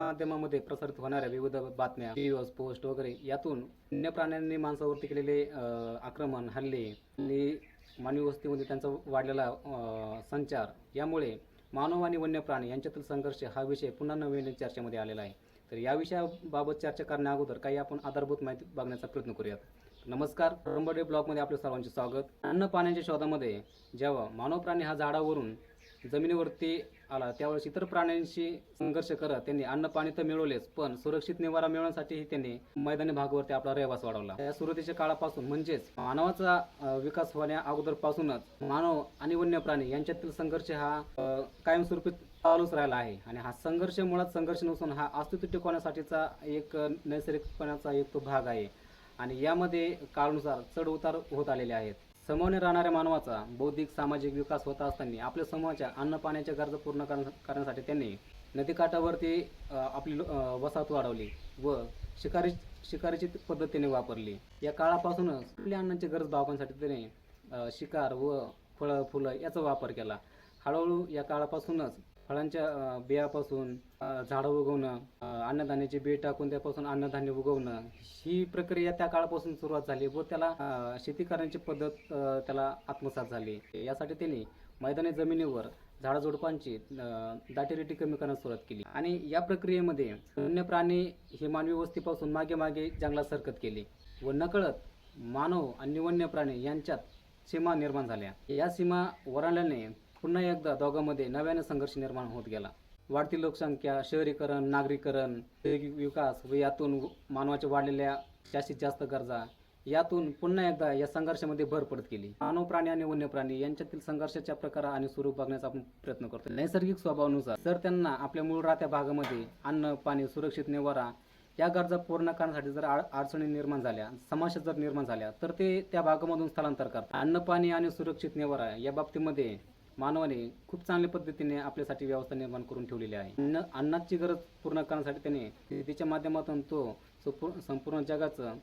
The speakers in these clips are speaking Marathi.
माध्यमामध्ये प्रसारित होणाऱ्या विविध बातम्या व्हिडिओज पोस्ट वगैरे यातून वन्य प्राण्यांनी माणसावरती केलेले आक्रमण हल्ले आणि मानवी वस्तीमध्ये त्यांचा वाढलेला संचार यामुळे मानव आणि वन्य प्राणी यांच्यातील संघर्ष हा विषय पुन्हा नवीन चर्चेमध्ये आलेला आहे. तर या विषयाबाबत चर्चा करण्या अगोदर काही आपण आधारभूत माहिती बघण्याचा प्रयत्न करूयात. नमस्कार रंबडे ब्लॉगमध्ये आपले सर्वांचे स्वागत. अन्न पाण्याच्या शोधामध्ये जेव्हा मानव प्राणी हा झाडावरून जमिनीवरती आला त्यावेळेस इतर प्राण्यांशी संघर्ष करत त्यांनी अन्न पाणी तर मिळवलेच पण सुरक्षित निवारा मिळवण्यासाठीही त्यांनी मैदानी भागावरती आपला रहिवास वाढवला. या सुरुवातीच्या काळापासून म्हणजेच मानवाचा विकास होण्या अगोदरपासूनच मानव आणि वन्य प्राणी यांच्यातील संघर्ष हा कायमस्वरूपी चालूच राहिला आहे. आणि हा संघर्ष मुळात संघर्ष नसून हा अस्तित्व टिकवण्यासाठीचा एक नैसर्गिकपणाचा एक तो भाग आहे. आणि यामध्ये काळानुसार चढ उतार होत आलेले आहेत. समोरने राहणाऱ्या मानवाचा बौद्धिक सामाजिक विकास होत असताना आपल्या समूहाच्या अन्न पाण्याच्या गरजा पूर्ण करण्यासाठी त्यांनी नदीकाठावरती आपली वसाहत वाढवली व शिकारी शिकारीची पद्धतीने वापरली. या काळापासूनच आपल्या अन्नाची गरज भागवण्यासाठी त्याने शिकार व फळं फुलं याचा वापर केला. हळूहळू या काळापासूनच फळांच्या बियापासून झाडं उगवणं अन्नधान्याचे बी टाकून त्यापासून अन्नधान्य उगवणं ही प्रक्रिया त्या काळापासून सुरुवात झाली व त्याला शेती करण्याची पद्धत त्याला आत्मसात झाली. यासाठी त्यांनी मैदानी जमिनीवर झाडाझुडपांची अ, कमी करण्यास सुरुवात केली आणि या प्रक्रियेमध्ये वन्य प्राणी हे मानवी वस्तीपासून मागे मागे जंगलात सरकत केले व नकळत मानव आणि वन्य प्राणी यांच्यात सीमा निर्माण झाल्या. या सीमा ओलांडल्याने पुन्हा एकदा दोघांमध्ये नव्याने संघर्ष निर्माण होत गेला. वाढती लोकसंख्या शहरीकरण नागरीकरण विकास व यातून मानवाच्या वाढलेल्या जास्तीत जास्त गरजा यातून पुन्हा एकदा या संघर्षामध्ये भर पडत गेली. मानव प्राणी आणि वन्य प्राणी यांच्यातील संघर्षाच्या प्रकार आणि स्वरूप बघण्याचा आपण प्रयत्न करतो. नैसर्गिक स्वभावानुसार जर त्यांना आपल्या मूळ राहत्या भागामध्ये अन्न पाणी सुरक्षित निवारा या गरजा पूर्ण करण्यासाठी जर अडचणी निर्माण झाल्या समस्या जर निर्माण झाल्या तर ते त्या भागामधून स्थलांतर करतात. अन्न पाणी आणि सुरक्षित निवारा या बाबतीमध्ये मानवाने खूप चांगल्या पद्धतीने आपल्यासाठी व्यवस्था निर्माण करून ठेवलेली आहे. अन्न अन्नाची गरज पूर्ण करण्यासाठी त्याने शेतीच्या माध्यमातून तो संपूर्ण संपूर्ण जगाचं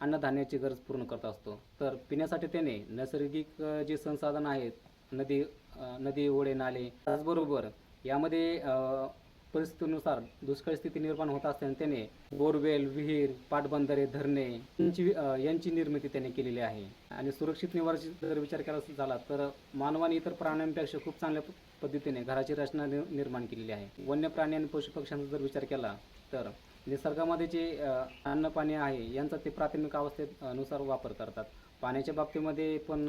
अन्नधान्याची गरज पूर्ण करत असतो. तर पिण्यासाठी त्याने नैसर्गिक जे संसाधन आहेत नदी नदी ओढे नाले त्याचबरोबर यामध्ये परिस्थितीनुसार दुष्काळ स्थिती निर्माण होत असताना त्याने बोरवेल विहीर पाटबंधारे धरणे यांची यांची निर्मिती त्याने केलेली आहे. आणि सुरक्षित निवाराची जर विचार केला झाला तर मानवाने इतर प्राण्यांपेक्षा खूप चांगल्या पद्धतीने घराची रचना निर्माण केलेली आहे. वन्य प्राणी आणि पशुपक्ष्यांचा जर विचार केला तर निसर्गामध्ये जे अन्न पाणी आहे यांचा ते प्राथमिक अवस्थेनुसार वापर करतात. पाण्याच्या बाबतीमध्ये पण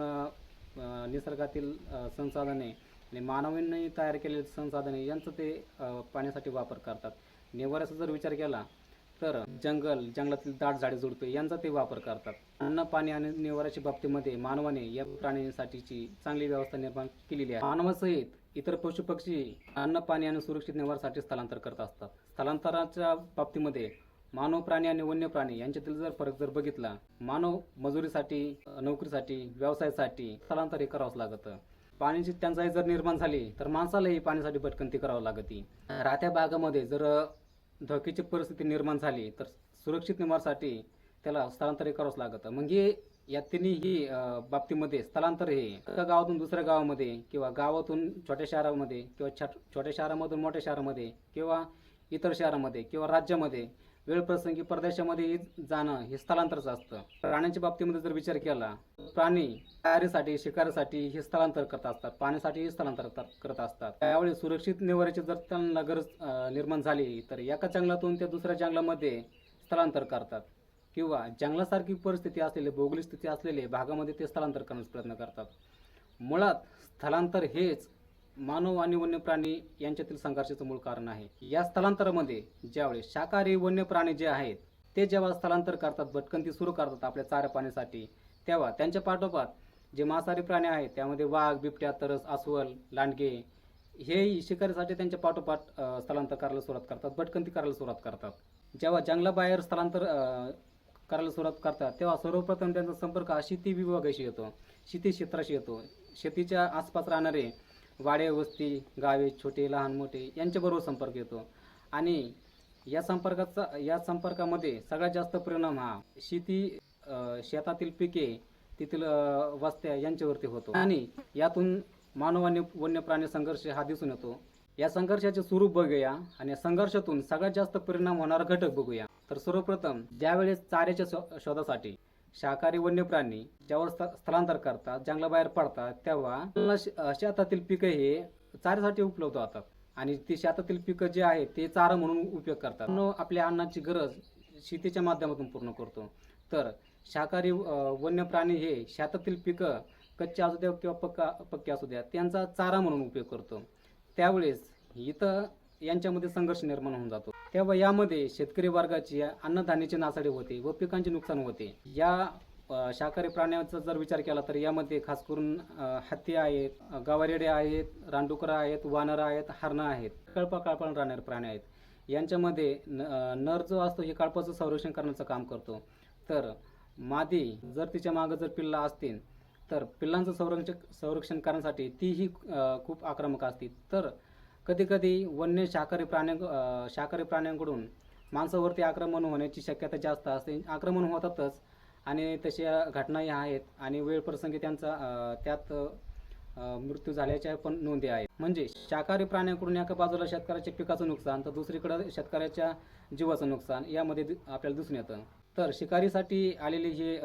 निसर्गातील संसाधने आणि मानवांनी तयार केलेले संसाधने यांचा ते पाण्यासाठी वापर करतात. निवाऱ्याचा जर विचार केला तर जंगल जंगलातील दाट झाडे झुडपे यांचा ते वापर करतात. अन्न पाणी आणि निवाऱ्याच्या बाबतीमध्ये मानवाने या प्राण्यांसाठीची चांगली व्यवस्था निर्माण केलेली आहे. मानवासहित इतर पशु पक्षी अन्न पाणी आणि सुरक्षित निवारासाठी स्थलांतर करत असतात. स्थलांतराच्या बाबतीमध्ये मानव प्राणी आणि वन्य प्राणी यांच्यातील जर फरक जर बघितला मानव मजुरीसाठी नोकरीसाठी व्यवसायासाठी स्थलांतर हे करावंच लागतं. पाण्याची टंचाई जर निर्माण झाली तर माणसालाही पाण्यासाठी भटकंती करावं लागते. राहत्या भागामध्ये जर धोक्याची परिस्थिती निर्माण झाली तर सुरक्षित निवारसाठी त्याला स्थलांतरित करावंच लागतं. म्हणजे या तिन्ही बाबतीमध्ये स्थलांतर हे एका गावातून दुसऱ्या गावामध्ये किंवा गावातून छोट्या शहरामध्ये किंवा छोट्या शहरामधून मोठ्या शहरामध्ये किंवा इतर शहरामध्ये किंवा राज्यामध्ये वेळ प्रसंगी परदेशामध्ये जाणं हे स्थलांतरच असतं. प्राण्यांच्या बाबतीमध्ये जर विचार केला प्राणी तयारीसाठी शिकारीसाठी हे स्थलांतर करत असतात. पाण्यासाठी स्थलांतर करत- असतात. त्यावेळी सुरक्षित निवाऱ्याची जर त्यांना गरज निर्माण झाली तर एका जंगलातून त्या दुसऱ्या जंगलामध्ये स्थलांतर करतात. किंवा जंगलासारखी परिस्थिती असलेले भौगोलिक स्थिती असलेले भागामध्ये ते स्थलांतर करण्याचा प्रयत्न करतात. मुळात स्थलांतर हेच मानव आणि वन्य प्राणी यांच्यातील संघर्षाचं मूळ कारण आहे. या स्थलांतरामध्ये ज्यावेळेस शाकाहारी वन्य प्राणी जे आहेत ते जेव्हा स्थलांतर करतात भटकंती सुरू करतात आपल्या चारा पाण्यासाठी तेव्हा त्यांच्या पाठोपाठ जे मांसाहारी प्राणी आहेत त्यामध्ये वाघ बिबट्या तरस अस्वल लांडगे हे शिकारीसाठी त्यांच्या पाठोपाठ स्थलांतर करायला सुरुवात करतात भटकंती करायला सुरुवात करतात. जेव्हा जंगलाबाहेर स्थलांतर करायला सुरुवात करतात तेव्हा सर्वप्रथम त्यांचा संपर्क हा शेती विभागाशी येतो. शेती क्षेत्राशी येतो. शेतीच्या आसपास राहणारे वाडे वस्ती गावे छोटे लहान मोठे यांच्याबरोबर संपर्क येतो. आणि या संपर्काचा या संपर्कामध्ये सगळ्यात जास्त परिणाम हा शेती शेतातील पिके तेथील वस्त्या यांच्यावरती होतो. आणि यातून मानव आणि वन्य प्राणी संघर्ष हा दिसून येतो. या संघर्षाचे स्वरूप बघूया आणि संघर्षातून सगळ्यात जास्त परिणाम होणारा घटक बघूया. तर सर्वप्रथम ज्यावेळेस चाऱ्याच्या शो- शोधासाठी शाकाहारी वन्य प्राणी ज्यावर स्थलांतर करतात जंगलाबाहेर पडतात तेव्हा शेतातील पिकं हे चाऱ्यासाठी उपलब्ध होतात. आणि ती शेतातील पिकं जे आहेत ते चारा म्हणून उपयोग करतात. न आपल्या अन्नाची गरज शेतीच्या माध्यमातून पूर्ण करतो. तर शाकाहारी वन्य प्राणी हे शेतातील पिकं कच्चे असू द्या किंवा पक्का पक्के असू द्या त्यांचा चारा म्हणून उपयोग करतो. त्यावेळेस इथं यांच्यामध्ये संघर्ष निर्माण होऊन जातो. तेव्हा यामध्ये शेतकरी वर्गाची अन्नधान्याची नासाडी होते व पिकांचे नुकसान होते. या शाकाहारी प्राण्यांचा जर विचार केला तर यामध्ये खास करून हत्ती आहेत गवारेडे आहेत रानडुकरं आहेत वानरं आहेत हरणं आहेत कळपा कळपाळ राहणारे प्राणी आहेत. यांच्यामध्ये न- नर जो असतो हे कळपाचं संरक्षण करण्याचं काम करतो. तर मादी जर तिच्या मागं जर पिल्ला असतील तर पिल्लांचं संरक्षण संरक्षण करण्यासाठी तीही खूप आक्रमक असते तर कधीकधी वन्य शाकाहारी प्राण्या शाकाहारी प्राण्यांकडून माणसावरती आक्रमण होण्याची शक्यता जास्त असते. आक्रमण होतातच आणि तशा घटनाही आहेत आणि वेळ प्रसंगी त्यांचा त्यात मृत्यू झाल्याच्या पण नोंदी आहेत. म्हणजे शाकाहारी प्राण्यांकडून एका बाजूला शेतकऱ्याच्या पिकाचं नुकसान तर दुसरीकडे शेतकऱ्याच्या जीवाचं नुकसान यामध्ये आपल्याला दिसून येतं. तर शिकारीसाठी आलेले हे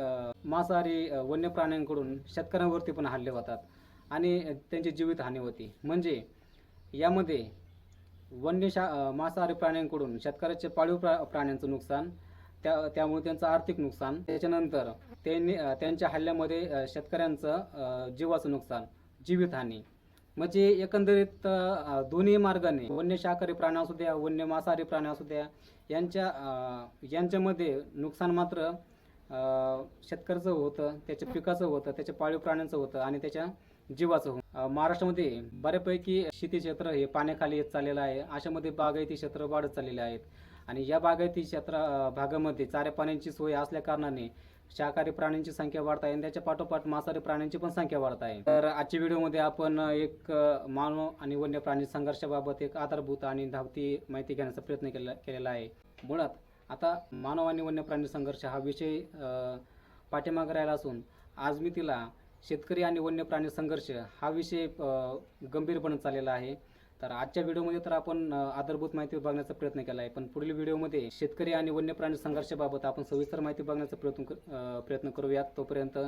मांसाहारी वन्य प्राण्यांकडून शेतकऱ्यांवरती पण हल्ले होतात आणि त्यांची जीवितहानी होती. म्हणजे यामध्ये वन्य शा मांसाहारी प्राण्यांकडून शेतकऱ्याचे पाळीव प्रा प्राण्यांचं नुकसान त्या त्यामुळे त्यांचं आर्थिक नुकसान त्याच्यानंतर त्यांनी त्यांच्या हल्ल्यामध्ये शेतकऱ्यांचं जीवाचं नुकसान जीवितहानी. म्हणजे एकंदरीत दोन्ही मार्गाने वन्य शाकाहारी प्राणी असू द्या वन्य मांसाहारी प्राणी असू द्या यांच्या यांच्यामध्ये नुकसान मात्र शेतकऱ्याचं होतं त्याच्या पिकाचं होतं त्याच्या पाळीव प्राण्यांचं होतं आणि त्याच्या जीवाचं होतं महाराष्ट्रामध्ये बऱ्यापैकी शेती क्षेत्र हे पाण्याखाली येत चाललेलं आहे. अशामध्ये बागायती क्षेत्र वाढत चाललेले आहेत. आणि या बागायती क्षेत्र भागामध्ये चाऱ्या पाण्याची सोय असल्या कारणाने शाकाहारी प्राण्यांची संख्या वाढत आहे. आणि त्याच्या पाठोपाठ मांसाहारी प्राण्यांची पण संख्या वाढत आहे. तर आजच्या व्हिडिओमध्ये आपण एक मानव आणि वन्य प्राणी संघर्षाबाबत एक आधारभूत आणि धावती माहिती घेण्याचा प्रयत्न केला केलेला आहे. मुळात आता मानव आणि वन्य प्राणी संघर्ष हा विषय पाठीमागे राहिला असून आज मी तिला शेतकरी आणि वन्य प्राणी संघर्ष हा विषय गंभीर बनत चाललेला आहे. तर आजच्या व्हिडिओमध्ये तर आपण आधारभूत माहिती बघण्याचा प्रयत्न केला आहे पण पुढील व्हिडिओमध्ये शेतकरी आणि वन्य प्राणी संघर्षाबाबत आपण सविस्तर माहिती बघण्याचा प्रयत्न प्रयत्न करूयात. तोपर्यंत